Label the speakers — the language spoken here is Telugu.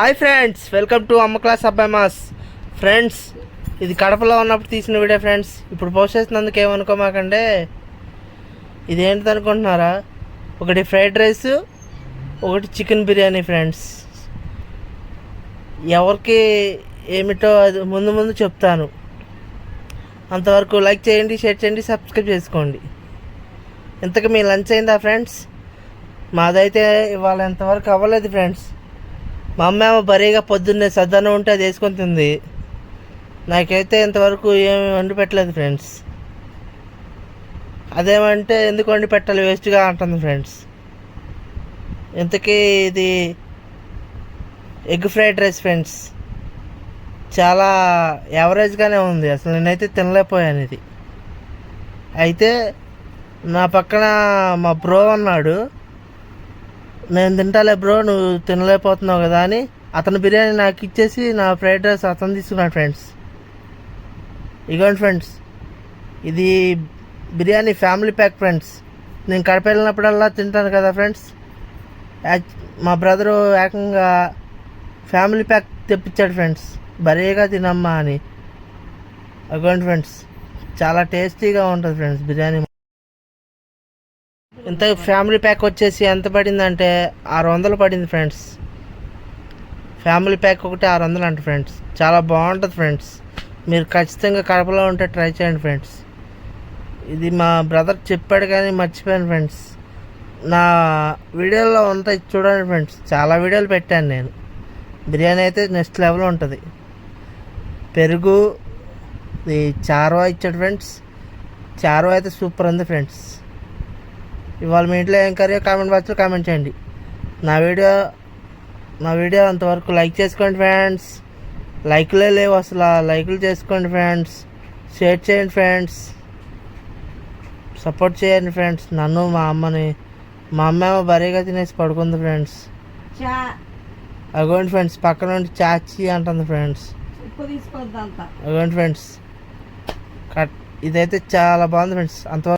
Speaker 1: హాయ్ ఫ్రెండ్స్ వెల్కమ్ టు అమ్మ క్లాస్ అబ్బాయి మాస్. ఫ్రెండ్స్ ఇది కడపలో ఉన్నప్పుడు తీసిన వీడియో ఫ్రెండ్స్. ఇప్పుడు పోస్ట్ చేసినందుకు ఏమనుకోమాకంటే ఇదేంటిది అనుకుంటున్నారా? ఒకటి ఫ్రైడ్ రైస్ ఒకటి చికెన్ బిర్యానీ ఫ్రెండ్స్. ఎవరికి ఏమిటో అది ముందు ముందు చెప్తాను. అంతవరకు లైక్ చేయండి షేర్ చేయండి సబ్స్క్రైబ్ చేసుకోండి. ఇంతకు మీ లంచ్ అయిందా ఫ్రెండ్స్? మాదైతే ఇవాళ ఎంతవరకు అవ్వలేదు ఫ్రెండ్స్. మా అమ్మ భరీగా బరీగా పొద్దున్నే సద్దనం ఉంటే అది వేసుకొని తింది. నాకైతే ఇంతవరకు ఏమి వండి పెట్టలేదు ఫ్రెండ్స్. అదేమంటే ఎందుకు వండి పెట్టాలి వేస్ట్గా అంటుంది ఫ్రెండ్స్. ఇంతకీ ఇది ఎగ్ ఫ్రైడ్ రైస్ ఫ్రెండ్స్. చాలా యావరేజ్గానే ఉంది. అసలు నేనైతే తినలేకపోయాను ఇది. అయితే నా పక్కన మా బ్రో అన్నాడు నేను తింటాలే బ్రో నువ్వు తినలేకపోతున్నావు కదా అని అతను బిర్యానీ నాకు ఇచ్చేసి నా ఫ్రైడ్ రైస్ అతను తీసుకున్నాడు ఫ్రెండ్స్. ఇగోండి ఫ్రెండ్స్ ఇది బిర్యానీ ఫ్యామిలీ ప్యాక్ ఫ్రెండ్స్. నేను కడప వెళ్ళినప్పుడల్లా తింటాను కదా ఫ్రెండ్స్. యాక్- మా బ్రదరు ఏకంగా ఫ్యామిలీ ప్యాక్ తెప్పించాడు ఫ్రెండ్స్. భరీగా తినమ్మా అని. అగోండి ఫ్రెండ్స్ చాలా టేస్టీగా ఉంటుంది ఫ్రెండ్స్ బిర్యానీ. ఇంత ఫ్యామిలీ ప్యాక్ వచ్చేసి ఎంత పడిందంటే ఆరు వందలు పడింది ఫ్రెండ్స్. ఫ్యామిలీ ప్యాక్ ఒకటి ఆరు వందలు అంట ఫ్రెండ్స్. చాలా బాగుంటుంది ఫ్రెండ్స్. మీరు ఖచ్చితంగా కడపలో ఉంటే ట్రై చేయండి ఫ్రెండ్స్. ఇది మా బ్రదర్ చెప్పాడు కానీ మర్చిపోయాను ఫ్రెండ్స్. నా వీడియోలో ఉంటాయి చూడండి ఫ్రెండ్స్. చాలా వీడియోలు పెట్టాను నేను. బిర్యానీ అయితే నెక్స్ట్ లెవెల్ ఉంటుంది. పెరుగు ఇది చారువా ఇచ్చాడు ఫ్రెండ్స్. చారో అయితే సూపర్ ఉంది ఫ్రెండ్స్. ఇవాళ మీ ఇంట్లో ఏం కర్రీ కామెంట్ బాక్స్లో కామెంట్ చేయండి. నా వీడియో నా వీడియో అంతవరకు లైక్ చేసుకోండి ఫ్రెండ్స్. లైక్లే లేవు అసలు లైక్లు చేసుకోండి ఫ్రెండ్స్. షేర్ చేయండి ఫ్రెండ్స్. సపోర్ట్ చేయండి ఫ్రెండ్స్. నన్ను మా అమ్మని మా అమ్మ ఏమో బరీగా తినేసి పడుకుంది ఫ్రెండ్స్. అగోండి ఫ్రెండ్స్ పక్కన నుండి చాచి అంటుంది ఫ్రెండ్స్. అగోండి ఫ్రెండ్స్. కట్ ఇదైతే చాలా బాగుంది ఫ్రెండ్స్. అంతవరకు